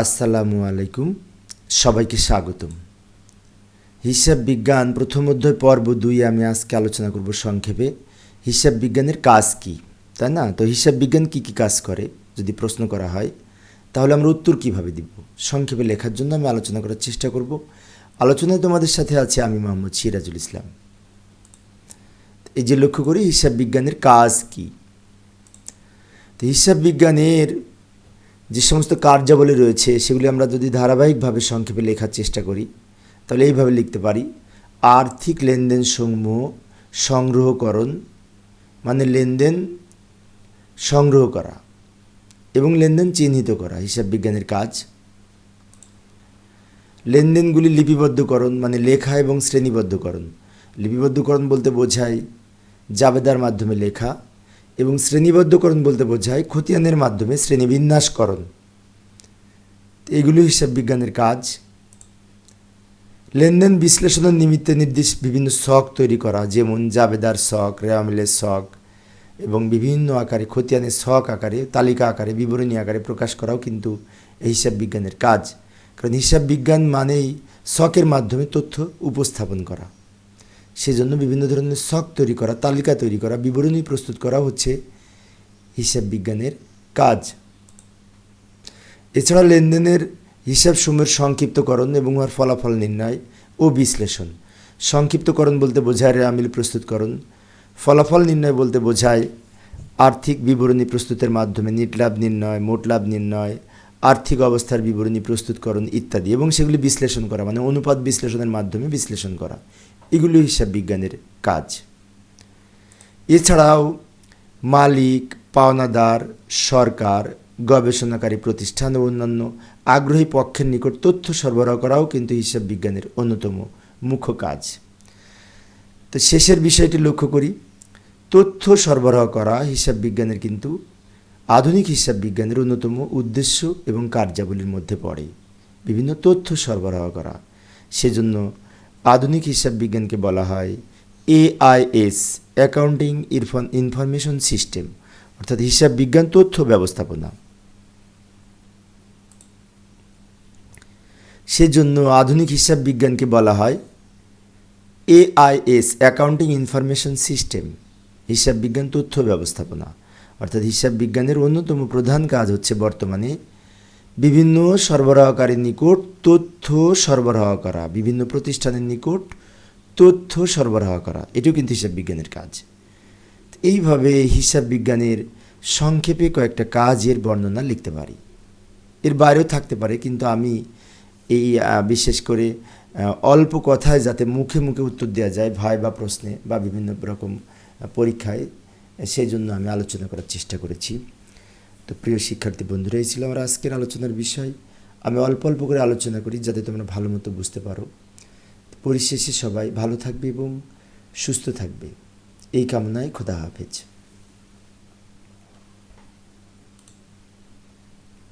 আসসালামু আলাইকুম, সবাইকে স্বাগতম। হিসাব বিজ্ঞান প্রথম অধ্যায় পর্ব দুই আমি আজকে আলোচনা করব সংক্ষেপে। হিসাব বিজ্ঞানের কাজ কি, তাই না? তো হিসাব বিজ্ঞান কি কি কাজ করে, যদি প্রশ্ন করা হয়, তাহলে আমরা উত্তর কীভাবে দিব? সংক্ষেপে লেখার জন্য আমি আলোচনা করার চেষ্টা করব। আলোচনায় তোমাদের সাথে আছে আমি মোহাম্মদ সিরাজুল ইসলাম। এই যে লক্ষ্য করি, হিসাব বিজ্ঞানের কাজ কি? তো হিসাব বিজ্ঞানের যে সমস্ত কার্যাবলী রয়েছে, সেগুলি আমরা যদি ধারাবাহিকভাবে সংক্ষেপে লেখার চেষ্টা করি, তাহলে এইভাবে লিখতে পারি। আর্থিক লেনদেন সমূহ সংগ্রহকরণ মানে লেনদেন সংগ্রহ করা এবং লেনদেন চিহ্নিত করা, হিসাব বিজ্ঞানের কাজ। লেনদেনগুলি লিপিবদ্ধকরণ মানে লেখা এবং শ্রেণীবদ্ধকরণ। লিপিবদ্ধকরণ বলতে বোঝায় জাবেদার মাধ্যমে লেখা এবং শ্রেণীবদ্ধকরণ বলতে বোঝায় খতিয়ানের মাধ্যমে শ্রেণীবিন্যাসকরণ। এগুলো হিসাব বিজ্ঞানের কাজ। লেনদেন বিশ্লেষণের নিমিত্তে নির্দিষ্ট বিভিন্ন শখ তৈরি করা, যেমন জাবেদার শখ রেওয়ামিলের শখ এবং বিভিন্ন আকারে খতিয়ানের শখ আকারে, তালিকা আকারে, বিবরণী আকারে প্রকাশ করাও কিন্তু এই হিসাব বিজ্ঞানের কাজ। কারণ হিসাব বিজ্ঞান মানেই শখের মাধ্যমে তথ্য উপস্থাপন করা। সেজন্য বিভিন্ন ধরনের শখ তৈরি করা, তালিকা তৈরি করা, বিবরণী প্রস্তুত করা হচ্ছে হিসাব বিজ্ঞানের কাজ। এছাড়া লেনদেনের হিসাব সমূহের সংক্ষিপ্তকরণ এবং উহার ফলাফল নির্ণয় ও বিশ্লেষণ। সংক্ষিপ্তকরণ বলতে বোঝায় রেয়ামিল প্রস্তুতকরণ, ফলাফল নির্ণয় বলতে বোঝায় আর্থিক বিবরণী প্রস্তুতের মাধ্যমে নিট লাভ নির্ণয়, মোট লাভ নির্ণয় আর্থিক অবস্থার বিবরণী প্রস্তুতকরণ ইত্যাদি এবং সেগুলি বিশ্লেষণ করা মানে অনুপাত বিশ্লেষণের মাধ্যমে বিশ্লেষণ করা। এগুলো হিসাব বিজ্ঞানের কাজ। এছাড়াও মালিক, পাওনাদার, সরকার, গবেষণাকারী প্রতিষ্ঠান ও অন্যান্য আগ্রহী পক্ষের নিকট তথ্য সরবরাহ করাও কিন্তু হিসাব বিজ্ঞানের অন্যতম মুখ্য কাজ। তো শেষের বিষয়টি লক্ষ্য করি। তথ্য সরবরাহ করা হিসাব বিজ্ঞানের কিন্তু আধুনিক হিসাব বিজ্ঞানের অন্যতম উদ্দেশ্য এবং কার্যাবলীর মধ্যে পড়ে। বিভিন্ন তথ্য সরবরাহ করা। সেজন্য আধুনিক হিসাব বিজ্ঞানকে বলা হয় এআইএস অ্যাকাউন্টিং ইরফন ইনফরমেশন সিস্টেম অর্থাৎ হিসাব বিজ্ঞান তথ্য ব্যবস্থাপনা। সেজন্য আধুনিক হিসাব বিজ্ঞানকে বলা হয় এআইএস অ্যাকাউন্টিং ইনফরমেশন সিস্টেম হিসাব বিজ্ঞান তথ্য ব্যবস্থাপনা। অর্থাৎ হিসাব বিজ্ঞানের অন্যতম প্রধান কাজ হচ্ছে বর্তমানে বিভিন্ন সরবরাহকারীর নিকট তথ্য সরবরাহ করা, বিভিন্ন প্রতিষ্ঠানের নিকট তথ্য সরবরাহ করা। এটাও কিন্তু হিসাব বিজ্ঞানের কাজ। এইভাবে হিসাব বিজ্ঞানের সংক্ষেপে কয়েকটা কাজের বর্ণনা লিখতে পারি। এর বাইরেও থাকতে পারে, কিন্তু আমি এই বিশেষ করে অল্প কথায় যাতে মুখে মুখে উত্তর দেওয়া যায় ভয় বা প্রশ্নে বা বিভিন্ন রকম পরীক্ষায়। সেই জন্য আমি আলোচনা করার চেষ্টা করেছি। তো প্রিয় শিক্ষার্থী বন্ধুরা, এই ছিল আমার আজকের আলোচনার বিষয়। আমি অল্প অল্প করে আলোচনা করি যাতে তোমরা ভালো মতো বুঝতে পারো। পরিশেষে সবাই ভালো থাকবে এবং সুস্থ থাকবে। এই কামনায় খোদা হাফেজ।